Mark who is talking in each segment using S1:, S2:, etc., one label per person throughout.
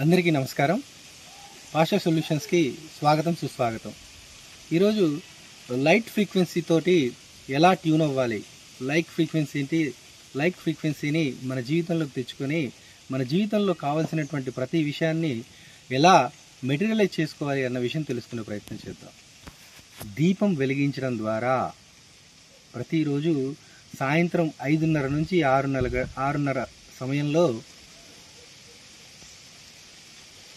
S1: అందరికీ నమస్కారం. భాష సొల్యూషన్స్కి స్వాగతం సుస్వాగతం. ఈరోజు లైట్ ఫ్రీక్వెన్సీ తోటి ఎలా ట్యూన్ అవ్వాలి? లైక్ ఫ్రీక్వెన్సీ లైక్ ఫ్రీక్వెన్సీని మన జీవితంలోకి తెచ్చుకొని మన జీవితంలో కావాల్సినటువంటి ప్రతి విషయాన్ని ఎలా మెటీరియలైజ్ చేసుకోవాలి అన్న విషయం తెలుసుకునే ప్రయత్నం చేద్దాం. దీపం వెలిగించడం ద్వారా ప్రతిరోజు సాయంత్రం ఐదున్నర నుంచి ఆరున్నర ఆరున్నర సమయంలో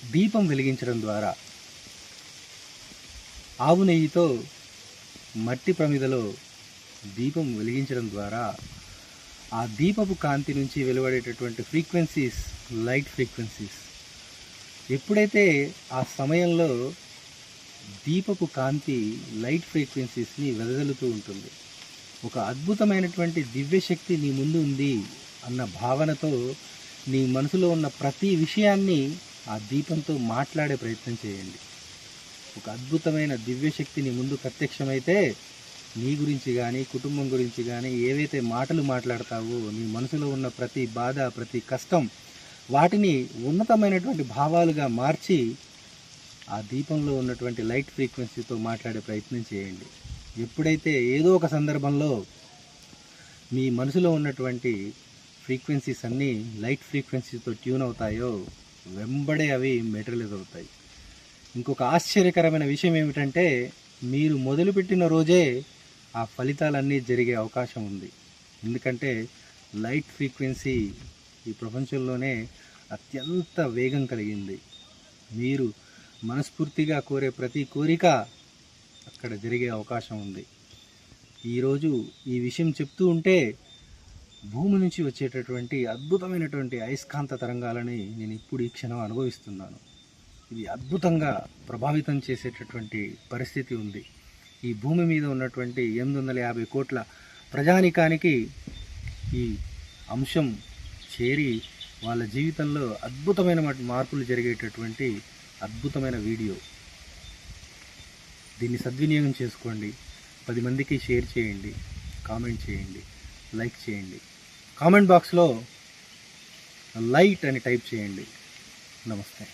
S1: దీపం వెలిగించడం ద్వారా ఆవు నెయ్యితో మట్టి ప్రమిదలో దీపం వెలిగించడం ద్వారా ఆ దీపపు కాంతి నుంచి వెలువడేటటువంటి ఫ్రీక్వెన్సీస్ లైట్ ఫ్రీక్వెన్సీస్. ఎప్పుడైతే ఆ సమయంలో దీపపు కాంతి లైట్ ఫ్రీక్వెన్సీస్ని వెదజల్లుతూ ఉంటుంది ఒక అద్భుతమైనటువంటి దివ్యశక్తి నీ ముందు ఉంది అన్న భావనతో నీ మనసులో ఉన్న ప్రతి విషయాన్ని ఆ దీపంతో మాట్లాడే ప్రయత్నం చేయండి. ఒక అద్భుతమైన దివ్యశక్తిని ముందు ప్రత్యక్షమైతే నీ గురించి కానీ కుటుంబం గురించి కానీ ఏవైతే మాటలు మాట్లాడతావో నీ మనసులో ఉన్న ప్రతి బాధ ప్రతి కష్టం వాటిని ఉన్నతమైనటువంటి భావాలుగా మార్చి ఆ దీపంలో ఉన్నటువంటి లైట్ ఫ్రీక్వెన్సీతో మాట్లాడే ప్రయత్నం చేయండి. ఎప్పుడైతే ఏదో ఒక సందర్భంలో మీ మనసులో ఉన్నటువంటి ఫ్రీక్వెన్సీస్ అన్నీ లైట్ ఫ్రీక్వెన్సీతో ట్యూన్ అవుతాయో వెంబడే అవి మెటీరియలైజ్ అవుతాయి ఇంకొక ఆశ్చర్యకరమైన విషయం ఏమిటంటే మీరు మొదలుపెట్టిన రోజే ఆ ఫలితాలన్నీ జరిగే అవకాశం ఉంది. ఎందుకంటే లైట్ ఫ్రీక్వెన్సీ ఈ ప్రపంచంలోనే అత్యంత వేగం కలిగింది. మీరు మనస్ఫూర్తిగా కోరే ప్రతి కోరిక అక్కడ జరిగే అవకాశం ఉంది. ఈరోజు ఈ విషయం చెప్తూ ఉంటే భూమి నుంచి వచ్చేటటువంటి అద్భుతమైనటువంటి అయస్కాంత తరంగాలని నేను ఇప్పుడు ఈ క్షణం అనుభవిస్తున్నాను. ఇది అద్భుతంగా ప్రభావితం చేసేటటువంటి పరిస్థితి ఉంది. ఈ భూమి మీద ఉన్నటువంటి ఎనిమిది వందల యాభై కోట్ల ప్రజానికానికి ఈ అంశం చేరి వాళ్ళ జీవితంలో అద్భుతమైన మార్పులు జరిగేటటువంటి అద్భుతమైన వీడియో. దీన్ని సద్వినియోగం చేసుకోండి. పది మందికి షేర్ చేయండి. కామెంట్ చేయండి. లైక్ చేయండి. కామెంట్ బాక్స్లో లైట్ అని టైప్ చేయండి. నమస్తే.